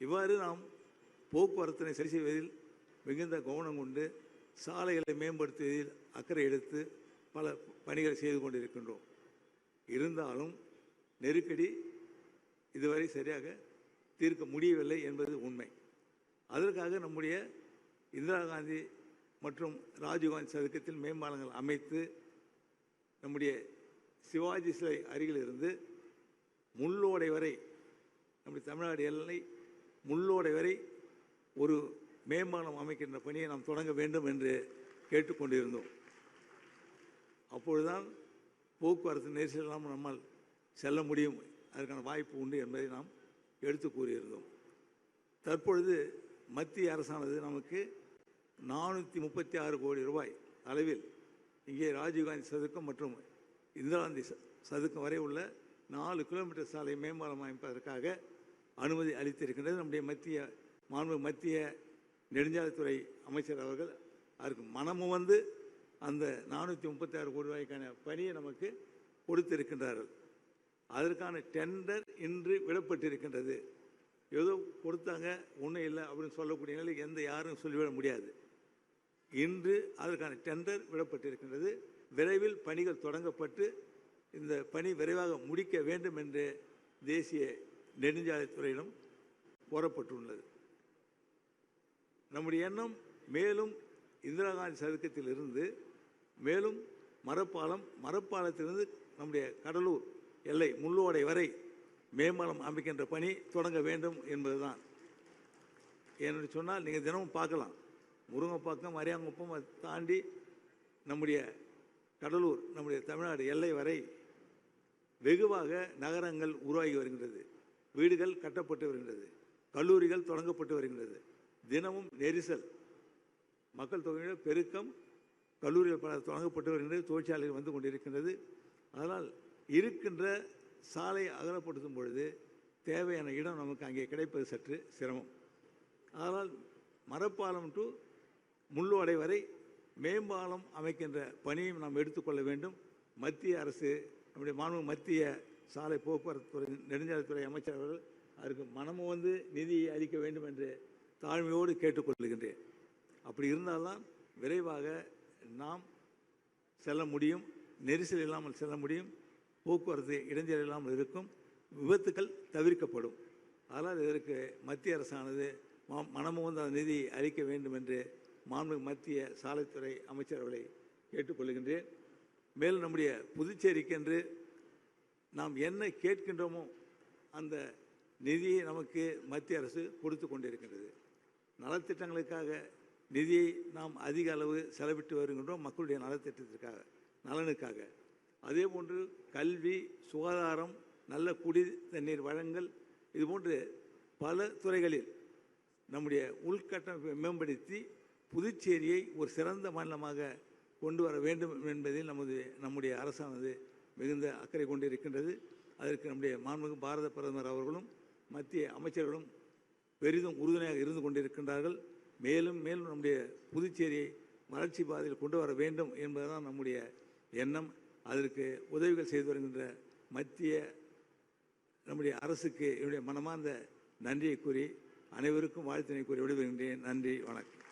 இவ்வாறு நாம் போக்குவரத்தினை சரி செய்வதில் மிகுந்த கவனம் கொண்டு சாலைகளை மேம்படுத்துவதில் அக்கறை எடுத்து பல பணிகளை செய்து கொண்டிருக்கின்றோம். இருந்தாலும் நெருக்கடி இதுவரை சரியாக தீர்க்க முடியவில்லை என்பது உண்மை. அதற்காக நம்முடைய இந்திரா காந்தி மற்றும் ராஜீவ்காந்தி சதுக்கத்தில் மேம்பாலங்கள் அமைத்து நம்முடைய சிவாஜி சிலை அருகிலிருந்து முள்ளோடை வரை நம்முடைய தமிழ்நாடு எல்லை முள்ளோடை வரை ஒரு மேம்பாலம் அமைக்கின்ற பணியை நாம் தொடங்க வேண்டும் என்று கேட்டுக்கொண்டிருந்தோம். அப்பொழுதுதான் போக்குவரத்து நெரிசல் இல்லாமல் நம்மால் செல்ல முடியும். அதற்கான வாய்ப்பு உண்டு என்பதை நாம் எடுத்து கூறியிருந்தோம். தற்பொழுது மத்திய அரசானது நமக்கு நானூற்றி முப்பத்தி ஆறு கோடி ரூபாய் அளவில் இங்கே ராஜீவ்காந்தி சதுக்கம் மற்றும் இந்திராந்தி ச- சதுக்கம் வரை உள்ள நாலு கிலோமீட்டர் சாலை மேம்பாலம் அமைப்பதற்காக அனுமதி அளித்திருக்கின்றது. நம்முடைய மத்திய மாண்பு மத்திய நெடுஞ்சாலைத்துறை அமைச்சர் அவர்கள் அதற்கு மனமும் வந்து அந்த நானூற்றி முப்பத்தி ஆறு கோடி ரூபாய்க்கான பணியை நமக்கு கொடுத்திருக்கின்றார்கள். அதற்கான டெண்டர் இன்று விடப்பட்டிருக்கின்றது. ஏதோ கொடுத்தாங்க ஒன்றும் இல்லை அப்படின்னு சொல்லக்கூடிய நிலைக்கு எந்த யாரும் சொல்லிவிட முடியாது. இன்று அதற்கான டெண்டர் விடப்பட்டிருக்கின்றது. விரைவில் பணிகள் தொடங்கப்பட்டு இந்த பணி விரைவாக முடிக்க வேண்டும் என்று தேசிய நெடுஞ்சாலைத்துறையிலும் கோரப்பட்டுள்ளது நம்முடைய எண்ணம் மேலும் இந்திரா காந்தி சதுக்கத்தில் இருந்து மேலும் மரப்பாலம் மரப்பாலத்திலிருந்து நம்முடைய கடலூர் எல்லை முள்ளோடை வரை மேம்பாலம் அமைக்கின்ற பணி தொடங்க வேண்டும் என்பதுதான். ஏன்னு சொன்னால் நீங்கள் தினமும் பார்க்கலாம். முருங்கைப்பாக்கம் அரியாங்குப்பம் அதை தாண்டி நம்முடைய கடலூர் நம்முடைய தமிழ்நாடு எல்லை வரை வெகுவாக நகரங்கள் உருவாகி வருகின்றது. வீடுகள் கட்டப்பட்டு வருகின்றது. கல்லூரிகள் தொடங்கப்பட்டு வருகின்றது. தினமும் நெரிசல். மக்கள் தொகையினர் பெருக்கம் கல்லூரிகள் பல தொடங்கப்பட்டு வருகின்றது தொழிற்சாலைகள் வந்து கொண்டிருக்கின்றது. அதனால் இருக்கின்ற சாலை அகலப்படுத்தும் பொழுது தேவையான இடம் நமக்கு அங்கே கிடைப்பது சற்று சிரமம். அதனால் மரப்பாலம் டு முள்ளுவடை வரை மேம்பாலம் அமைக்கின்ற பணியும் நாம் எடுத்துக்கொள்ள வேண்டும். மத்திய அரசு நம்முடைய மாண்பு மத்திய சாலை போக்குவரத்து துறை நெடுஞ்சாலைத்துறை அமைச்சர் அவர்கள் அதற்கு மனமும் வந்து நிதியை அளிக்க வேண்டும் என்று தாழ்மையோடு கேட்டுக்கொள்கின்றேன். அப்படி இருந்தால்தான் விரைவாக நாம் செல்ல முடியும் நெரிசல் இல்லாமல் செல்ல முடியும் போக்குவரத்து இடைஞ்சல் இல்லாமல் இருக்கும் விபத்துக்கள் தவிர்க்கப்படும். அதனால் இதற்கு மத்திய அரசானது மனமும் வந்து அந்த நிதி அளிக்க வேண்டும் என்று மாண்பு மத்திய சாலைத்துறை அமைச்சர் அவர்களை கேட்டுக்கொள்கின்றேன். மேலும் நம்முடைய புதுச்சேரிக்கென்று நாம் என்ன கேட்கின்றோமோ அந்த நிதியை நமக்கு மத்திய அரசு கொடுத்து கொண்டிருக்கின்றது. நலத்திட்டங்களுக்காக நிதியை நாம் அதிக அளவு செலவிட்டு வருகின்றோம் மக்களுடைய நலத்திட்டத்திற்காக நலனுக்காக. அதே போன்று கல்வி சுகாதாரம் நல்ல குடி தண்ணீர் வழங்கல் இதுபோன்று பல துறைகளில் நம்முடைய உள்கட்டமைப்பை மேம்படுத்தி புதுச்சேரியை ஒரு சிறந்த மாநிலமாக கொண்டு வர வேண்டும் என்பதில் நமது நம்முடைய அரசானது மிகுந்த அக்கறை கொண்டு இருக்கின்றது அதற்கு நம்முடைய மாண்புமிகு பாரத பிரதமர் அவர்களும் மத்திய அமைச்சர்களும் பெரிதும் உறுதுணையாக இருந்து கொண்டிருக்கின்றார்கள். மேலும் மேலும் நம்முடைய புதுச்சேரியை வளர்ச்சி பாதையில் கொண்டு வர வேண்டும் என்பதுதான் நம்முடைய எண்ணம். அதற்கு உதவிகள் செய்து வருகின்ற மத்திய நம்முடைய அரசுக்கு என்னுடைய மனமார்ந்த நன்றியை கூறி அனைவருக்கும் வாழ்த்தினை கூறி விடைபெறுகின்றேன். நன்றி வணக்கம்.